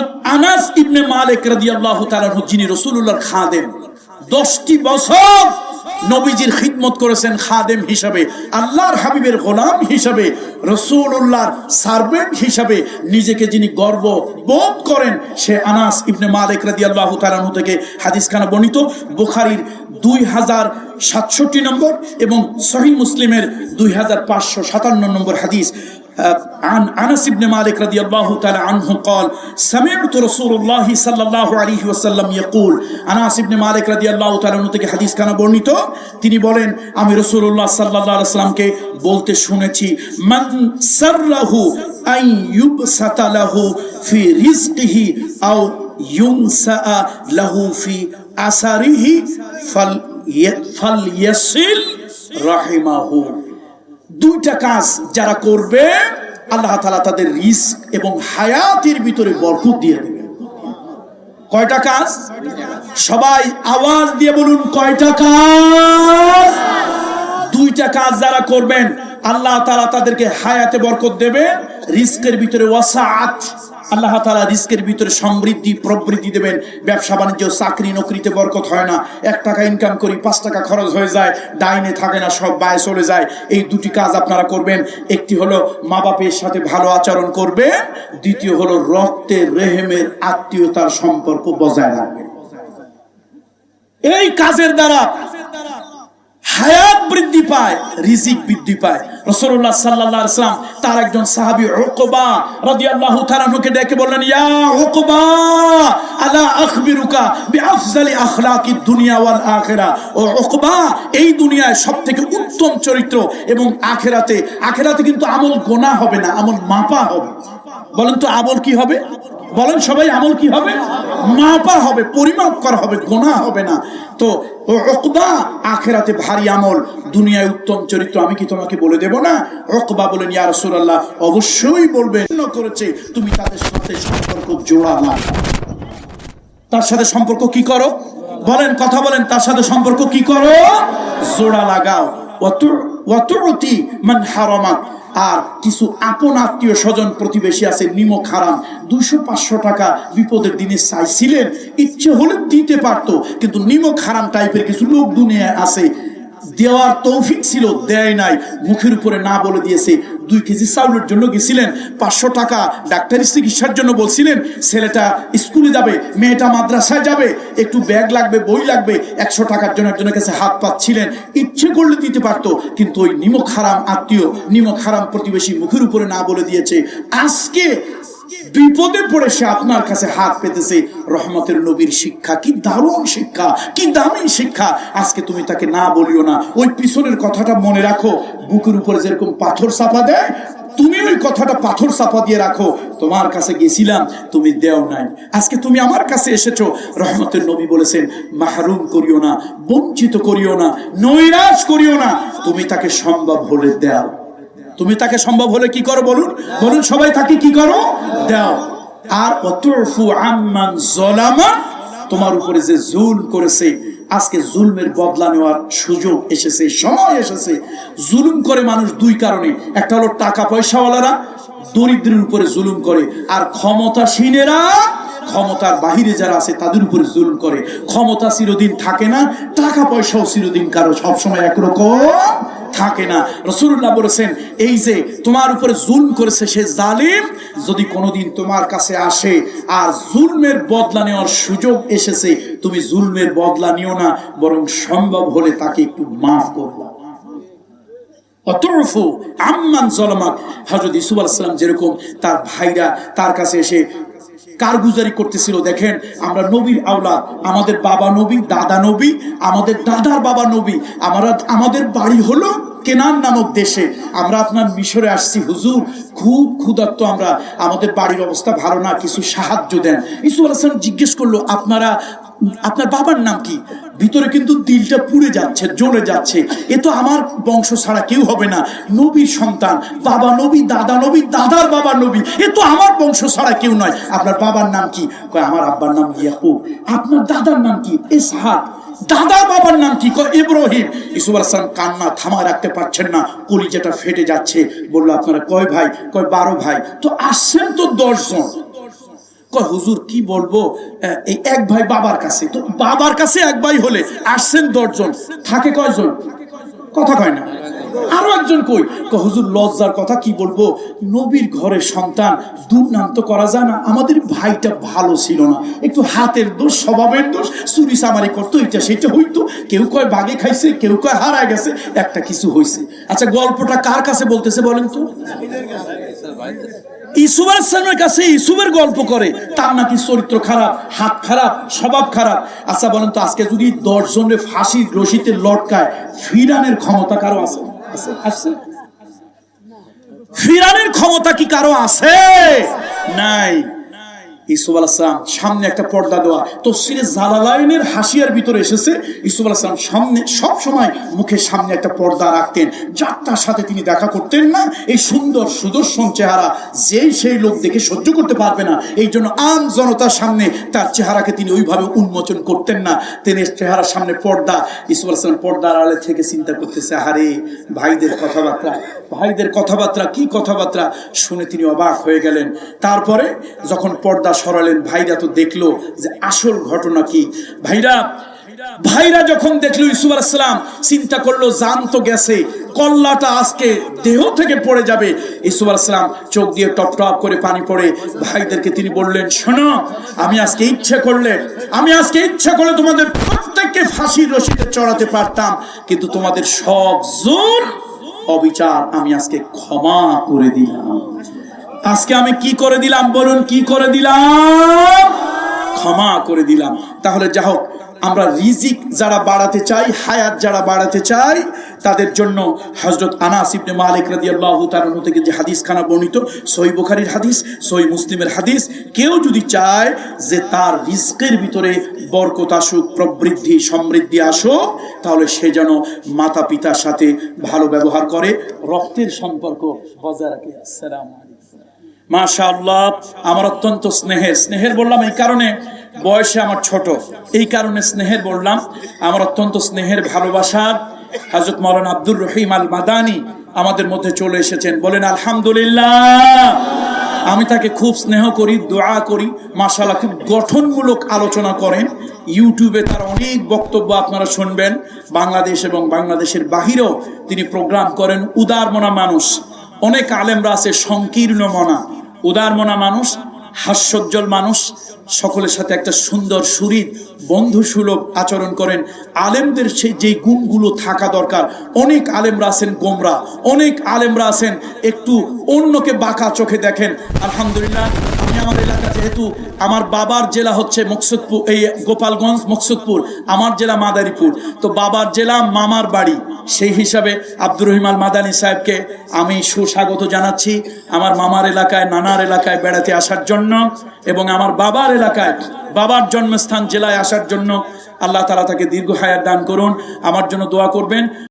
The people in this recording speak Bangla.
হজরত আনাস ইবনে মালিক রাদিয়াল্লাহু তাআলা যিনি রাসূলুল্লাহর খাদেম, দশটি বছর নবীজির খিদমত করেছেন খাদেম হিসাবে, আল্লাহর হাবিবের গোলাম হিসাবে সার্ভেন্ট হিসাবে নিজেকে যিনি গর্ব বোধ করেন, সে আনাস ইবনে মালিক রাদি আল্লাহ তালানু থেকে হাদিস খানা বর্ণিত। বুখারির দুই হাজার সাতষট্টি নম্বর এবং সহি মুসলিমের দুই হাজার পাঁচশো সাতান্ন নম্বর হাদিস। عن انس بن مالك رضي الله تعالى عنه قال سمعت رسول الله صلى الله عليه وسلم يقول انس بن مالك رضي الله تعالى عنه থেকে হাদিস কানা বর্ণিত তিনি বলেন আমি রাসূলুল্লাহ সাল্লাল্লাহু আলাইহি সাল্লামকে বলতে শুনেছি মান সাররাহু আন ইউবসাতা লাহু ফি রিজকিহি আও ইউনসা লাহু ফি আসারিহি ফাল ফালইয়াসিল রাহিমাহু দুইটা কাজ যারা করবে, আল্লাহ তালা তাদের রিস্ক এবং হায়াতের ভিতরে বরকত দিয়ে দেবে। কয়টা কাজ? সবাই আওয়াজ দিয়ে বলুন, কয়টা কাজ? দুইটা কাজ যারা করবেন, আল্লাহ তালা তাদেরকে হায়াতে বরকত দেবে, রিস্কের ভিতরে ওয়াসাআত আল্লাহ তালা রিস্কের ভিতরে সমৃদ্ধি, প্রবৃদ্ধি দেবেন। ব্যবসা বাণিজ্য, চাকরি, নকরিতে বরকত হয় না। এক টাকা ইনকাম করি, পাঁচ টাকা খরচ হয়ে যায়, ডাইনে থাকে না, সব বায়ে চলে যায়। এই দুটি কাজ আপনারা করবেন। একটি হলো মা বাপের সাথে ভালো আচরণ করবে দ্বিতীয় হলো রক্তের রেহেমের আত্মীয়তার সম্পর্ক বজায় রাখবে এই কাজের দ্বারা হায়াত বৃদ্ধি পায়, রিজিক বৃদ্ধি পায়। রাসূলুল্লাহ সাল্লাল্লাহু আলাইহি সাল্লাম তার একজন সাহাবী উকবা রাদিয়াল্লাহু তাআলা নুকে ডেকে বললেন, ইয়া উকবা, আলা আখবিরুকা বিআফজালি আখলাকি দুনিয়া ওয়াল আখিরা? ও উকবা, এই দুনিয়ায় সবথেকে উত্তম চরিত্র এবং আখিরাতে আখিরাতে কিন্তু আমল গোনা হবে না, আমল মাপা হবে। বলেন তো আমল কি হবে? বলেন সবাই, আমল কি হবে? মাপা হবে, পরিমাপ করা হবে, গোনা হবে না। তো, ও অকবা আখেরাতে ভারী আমল, দুনিয়ায় উত্তম চরিত্র, আমি কি তোমাকে বলে দেব না? অকবা বলেন, ইয়া রাসূলুল্লাহ, অবশ্যই বলবেন করেছে, তুমি তাদের সাথে সম্পর্ক জোড়া না। তার সাথে সম্পর্ক কি করো? বলেন, কথা বলেন, তার সাথে সম্পর্ক কি করো? জোড়া লাগাও। অতরতি মান হারামাক আর কিছু আপন আত্মীয় স্বজন প্রতিবেশী আছে, নিমক হারাম। দুইশো পাঁচশো টাকা বিপদের দিনে চাইছিলেন, ইচ্ছে হলে দিতে পারতো, কিন্তু নিমক হারাম টাইপের কিছু লোক দুনিয়ায় আছে। দেওয়ার তৌফিক ছিল, দেয় নাই। মুখের উপরে না বলে দিয়েছে দুই কেজি চাউলের জন্য গেছিলেন। পাঁচশো টাকা ডাক্তারি চিকিৎসার জন্য বলছিলেন, ছেলেটা স্কুলে যাবে, মেয়েটা মাদ্রাসায় যাবে, একটু ব্যাগ লাগবে, বই লাগবে, একশো টাকার জন্য একজনের কাছে হাত পাচ্ছিলেন ইচ্ছে করলে দিতে পারত, কিন্তু ওই নিমক হারাম আত্মীয়, নিমক হারাম প্রতিবেশী মুখের উপরে না বলে দিয়েছে। আজকে বিপদে পড়ে সে আপনার কাছে হাত পেতেছে। রহমতের নবীর শিক্ষা, কি দারুণ শিক্ষা, কি দামি শিক্ষা। আজকে তুমি তাকে না বলিও না, ওই পিছনের কথাটা মনে রাখো। বুকের উপরে যেরকম পাথর চাপা দেয়, তুমি ওই কথাটা পাথর চাপা দিয়ে রাখো। তোমার কাছে গেছিলাম, তুমি দেও নাই। আজকে তুমি আমার কাছে এসেছ। রহমতের নবী বলেছেন, মাহরুম করিও না, বঞ্চিত করিও না নৈরাজ করিও না। তুমি তাকে সম্ভব হলে দেও। তুমি তাকে সম্ভব হলে কি করো বলুন? বলুন, সবাই তাকে কি করো? দাও। আর অতরফু আম্মান জলামা, তোমার উপরে যে জুল করেছে, আজকে জুলমের বদলা নেওয়ার সুযোগ এসেছে, সময় এসেছে। জুলুম করে মানুষ দুই কারণে। একটা হলো টাকা পয়সাওয়ালারা দরিদ্রের উপরে জুলুম করে, আর ক্ষমতাসীনেরা ক্ষমতার বাহিরে যারা আছে, তাদের উপরে জুলুম করে। ক্ষমতা চিরদিন থাকে না টাকা পয়সাও চিরদিন কারও সবসময় একরকম থাকে না। রসুল্লাহ বলেছেন, এই যে তোমার উপরে জুল করেছে সে জালিম, যদি কোনোদিন তোমার কাছে আসে আর জুলমের বদলা নেওয়ার সুযোগ এসেছে, তুমি জুলমের বদলা নিও না, বরং সম্ভব হলে তাকে একটু মাফ করব অতরফু আম্মান জলমাক হজরত ইসুফ আলাইসালাম যেরকম তার ভাইরা তার কাছে এসে কারগুজারি করতেছিল? দেখেন, আমরা নবীর আওলা আমাদের বাবা নবী, দাদা নবী, আমাদের দাদার বাবা নবী, আমরা, আমাদের বাড়ি হলো কেনার নামক দেশে। আমরা আপনার মিশরে আসছি, হুজুর, খুব ক্ষুধার্ত আমরা। আমাদের বাড়ির অবস্থা ভালো না, কিছু সাহায্য দেন। ইসু আলাহাম জিজ্ঞেস করল, আপনারা আপনার বাবার নাম কি? ভিতরে কিন্তু দিলটা পুড়ে যাচ্ছে, জ্বলে যাচ্ছে। এ তো আমার বংশ ছাড়া কেউ হবে না। নবীর সন্তান, বাবা নবী, দাদা নবী, দাদার বাবা নবী, এ তো আমার বংশ ছাড়া কেউ নয়। আপনার বাবার নাম কি? আমার আব্বার নাম ইয়াকুব। আপনার দাদার নাম কি? ইসহাক। দাদার বাবার নাম কি? কয়, ইব্রাহিম। ইসুফ আলাইসালাম কান্না থামা রাখতে পারছেন না। কলিজাটা ফেটে যাচ্ছে। বলল, আপনারা কয় ভাই? কয়, বারো ভাই। তো আসছেন তো দশজন। হুজুর, কি বলব? এই এক ভাই বাবার কাছে। তো বাবার কাছে এক ভাই হলে আসছেন দশজন। থাকে কয়জন? কথা কয় না। আরও একজন কই? হুজুর, লজ্জার কথা কি বলব? নবীর ঘরে সন্তান দুর্নান্ত করা যায় না। আমাদের ভাইটা ভালো ছিল না। একটু হাতের দোষ, স্বভাবের দোষ, চুরি সামারি করতো এটা সেটা হইতো। কেউ কয় বাগে খাইছে, কেউ কয় হারায় গেছে, একটা কিছু হইছে। আচ্ছা গল্পটা কার কাছে বলতেছে বলেন তো? ইসুফ আলাইসালামের কাছে ইসুফের গল্প করে তার নাকি চরিত্র খারাপ, হাত খারাপ, স্বভাব খারাপ? আচ্ছা বলেন তো, আজকে যদি দশ জনের ফাঁসির রশিতে লটকায়, ফিরানের ক্ষমতা কারও আছে? আছে? ফিরানের ক্ষমতা কি কারও আছে? নাই। ইসুফ আলাইসালাম সামনে একটা পর্দা দেওয়া। হাসিয়ার ভিতরে এসেছে, ইসুফ আলাইসালাম সামনে সব সময় মুখের সামনে একটা পর্দা রাখতেন। যার সাথে তিনি দেখা করতেন না, এই সুন্দর সুদর্শন চেহারা সেই লোক দেখে সহ্য করতে পারবে না। এই জন্য আম জনতার সামনে তার চেহারাকে তিনি ওইভাবে উন্মোচন করতেন না। তিনি চেহারার সামনে পর্দা, ইসুফ আলাইসালাম পর্দার আড়ালে থেকে চিন্তা করতেছে, আহারে, ভাইদের কথাবার্তা ভাইদের কথাবার্তা, কি কথাবার্তা? শুনে তিনি অবাক হয়ে গেলেন। তারপরে যখন পর্দা সরালেন, ভাইরা তো দেখল যে আসল ঘটনা কি। ভাইরা ভাইরা যখন দেখল ইসুফ আলাইসালাম চিন্তা করল, জান তো গেছে, কল্লাটা আজকে দেহ থেকে পড়ে যাবে। ইসুফ আলাইসালাম চোখ দিয়ে টপ টপ করে পানি পড়ে ভাইদেরকে তিনি বললেন, শোনো, আমি আজকে ইচ্ছে করলে, আমি আজকে ইচ্ছে করলে তোমাদের প্রত্যেককে ফাঁসির রশিতে চড়াতে পারতাম, কিন্তু তোমাদের সব জোর অবিচার আমি আজকে ক্ষমা করে দিলাম। আজকে আমি কি করে দিলাম? বলুন, কি করে দিলাম? ক্ষমা করে দিলাম। তাহলে যা হোক, আমরা রিজিক যারা বাড়াতে চাই, হায়াত যারা বাড়াতে চাই, তাদের জন্য হজরত আনাস ইবনে মালিক রাদিয়াল্লাহু তাআলা থেকে যে হাদিস খানা বর্ণিত সহি বুখারীর হাদিস সহি মুসলিমের হাদিস, কেউ যদি চায় যে তার রিজকের ভিতরে বরকত আসুক, প্রবৃদ্ধি, সমৃদ্ধি আসুক, তাহলে সে যেন মাতা পিতার সাথে ভালো ব্যবহার করে, রক্তের সম্পর্ক বজায় রাখে। আসসালামু আলাইকুম। মাশাআল্লাহ, আমার অত্যন্ত স্নেহের। স্নেহের বললাম এই কারণে বয়সে আমার ছোট। এই কারণে স্নেহের বললাম, আমার অত্যন্ত স্নেহের ভালোবাসার হযরত মাওলানা আব্দুর রহিম আল মাদানি আমাদের মধ্যে চলে এসেছেন। বলেন, আলহামদুলিল্লাহ। আমি তাকে খুব স্নেহ করি, দোয়া করি। মাশাআল্লাহ, খুব গঠনমূলক আলোচনা করেন। ইউটিউবে তার অনেক বক্তব্য আপনারা শুনবেন। বাংলাদেশ এবং বাংলাদেশের বাহিরেও তিনি প্রোগ্রাম করেন। উদার মনা মানুষ, অনেক আলেমরা আছে সংকীর্ণ মনা উদার মনা মানুষ হাস্যোজ্জ্বল মানুষ সকলের সাথে একটা সুন্দর সুরিত বন্ধু সুলভ আচরণ করেন। আলেমদের সেই যে গুণগুলো থাকা দরকার, অনেক আলেমরা আছেন গোমরা, অনেক আলেমরা আছেন একটু অন্যকে বাঁকা চোখে দেখেন। আলহামদুলিল্লাহ, আমি আমার এলাকা যেহেতু, আমার বাবার জেলা হচ্ছে মকসুদপুর, এই গোপালগঞ্জ, মকসুদপুর, আমার জেলা মাদারীপুর। তো বাবার জেলা মামার বাড়ি, সেই হিসাবে আব্দুর রহিম আল মাদানী সাহেবকে আমি সুস্বাগত জানাচ্ছি। আমার মামার এলাকায়, নানার এলাকায় বেড়াতে আসার জন্য এবং আমার বাবার এলাকায় বাবার জন্মস্থান জেলায় আসার জন্য আল্লাহ তালা তাকে দীর্ঘ হায়ার দান করুন। আমার জন্য দোয়া করবেন।